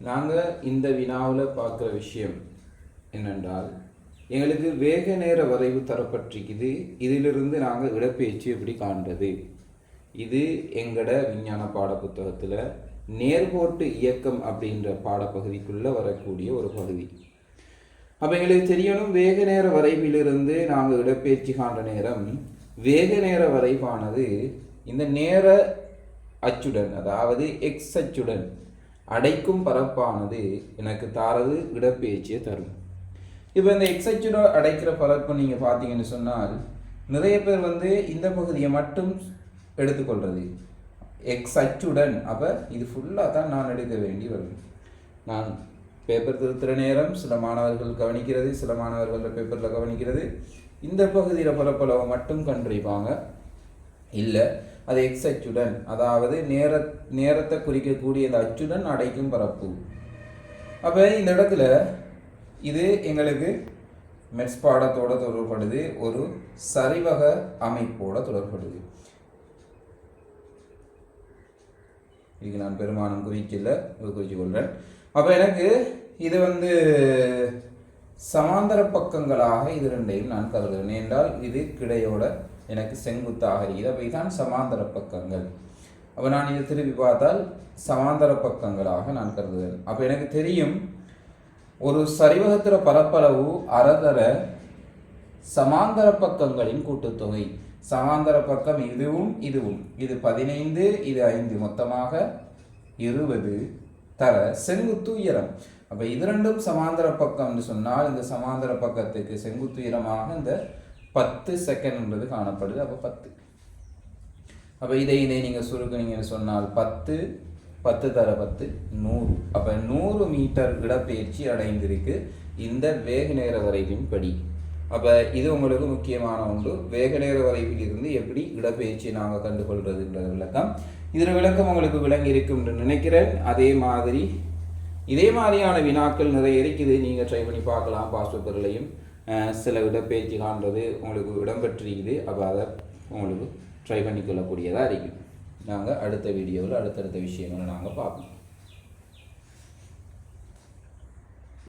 நாங்கள் இந்த வினாவில் பார்க்குற விஷயம் என்னென்றால் எங்களுக்கு வேக நேர வரைவு தரப்பட்டிருக்குது. இதிலிருந்து நாங்கள் இடப்பெயர்ச்சி எப்படி காண்றது? இது எங்களோட விஞ்ஞான பாடப்புத்தகத்தில் நேர்கோட்டு இயக்கம் அப்படின்ற பாடப்பகுதிக்குள்ளே வரக்கூடிய ஒரு பகுதி. அப்போ எங்களுக்கு தெரியணும் வேக நேர வரைவிலிருந்து நாங்கள் இடப்பெயர்ச்சி காண்ற நேரம் வேக நேர வரைவானது இந்த நேர அச்சுடன் அதாவது எக்ஸ் அச்சுடன் அடைக்கும் பரப்பானது எனக்கு தாரது இடப்பெயர்ச்சியை தரும். இப்போ இந்த எக்ஸ் அடைக்கிற பரப்பு நீங்கள் பார்த்தீங்கன்னு சொன்னால் நிறைய பேர் வந்து இந்த பகுதியை மட்டும் எடுத்துக்கொள்வது. எக்ஸ் அச்சுடன் அப்போ இது ஃபுல்லாக தான் நான் எடுக்க வேண்டி வரும். நான் பேப்பர் திருத்துற நேரம் சில மாணவர்கள் கவனிக்கிறது சில மாணவர்கள் பேப்பரில் கவனிக்கிறது. இந்த பகுதியில் பரப்பளவை மட்டும் கண்டிப்பாங்க இல்லை அது எக்ஸ் அச்சுடன் அதாவது நேர நேரத்தை குறிக்கக்கூடிய அந்த அச்சுடன் அடைக்கும் பரப்பு. அப்போ இந்த இடத்துல இது எங்களுக்கு மெட்ஸ் பாடத்தோட தொடர்படுது ஒரு சரிவக அமைப்போட தொடர்படுது. இதுக்கு நான் பெருமானம் குறிக்கல குறிச்சு கொள்கிறேன் அப்போ எனக்கு இது வந்து சமாந்தர பக்கங்களாக இது ரெண்டையும் நான் கருதுகிறேன். என்றால் இது கிடையோட எனக்கு செங்குத்தாக இருக்குது அப்போ சமாந்தர பக்கங்கள். அப்போ நான் இதை திருப்பி பார்த்தால் சமாந்தர பக்கங்களாக நான் கருதுகிறேன். அப்போ எனக்கு தெரியும் ஒரு சரிவகத்திர பரப்பளவு அறதர சமாந்தர பக்கங்களின் கூட்டுத்தொகை. சமாந்தர பக்கம் இதுவும் இதுவும். இது பதினைந்து இது ஐந்து. மொத்தமாக இருபது தர செங்குத்து உயரம். அப்போ இது ரெண்டும் சமாந்தர பக்கம்னு சொன்னால் இந்த சமாந்தர பக்கத்துக்கு செங்குத்து உயரமாக இந்த பத்து செகண்ட்ன்றது காணப்படுது. அப்போ பத்து. அப்போ இதை இதை நீங்கள் சுருக்குனீங்கன்னு சொன்னால் பத்து பத்து தர பத்து நூறு. அப்போ நூறு மீட்டர் இடப்பெயர்ச்சி அடைந்திருக்கு இந்த வேக நேர வரைவின் படி. அப்போ இது உங்களுக்கு முக்கியமான ஒன்று. வேக நேர வரைவில் இருந்து எப்படி இடப்பெயர்ச்சியை நாங்கள் கண்டுகொள்றதுன்ற விளக்கம். இதில் விளக்கம் உங்களுக்கு விளங்கி இருக்கும் என்று நினைக்கிறேன். அதே மாதிரி இதே மாதிரியான வினாக்கள் நிறைய இருக்குது. நீங்கள் ட்ரை பண்ணி பார்க்கலாம். பாஸ்பேப்பர்லையும் சில இடப்பெயர்ச்சி காண்றது உங்களுக்கு இடம்பெற்றிருக்குது. அப்போ அதை உங்களுக்கு ட்ரை பண்ணிக்கொள்ளக்கூடியதாக இருக்கும் நாங்கள் அடுத்த வீடியோவில் அடுத்தடுத்த விஷயங்களை நாங்கள் பார்ப்போம்.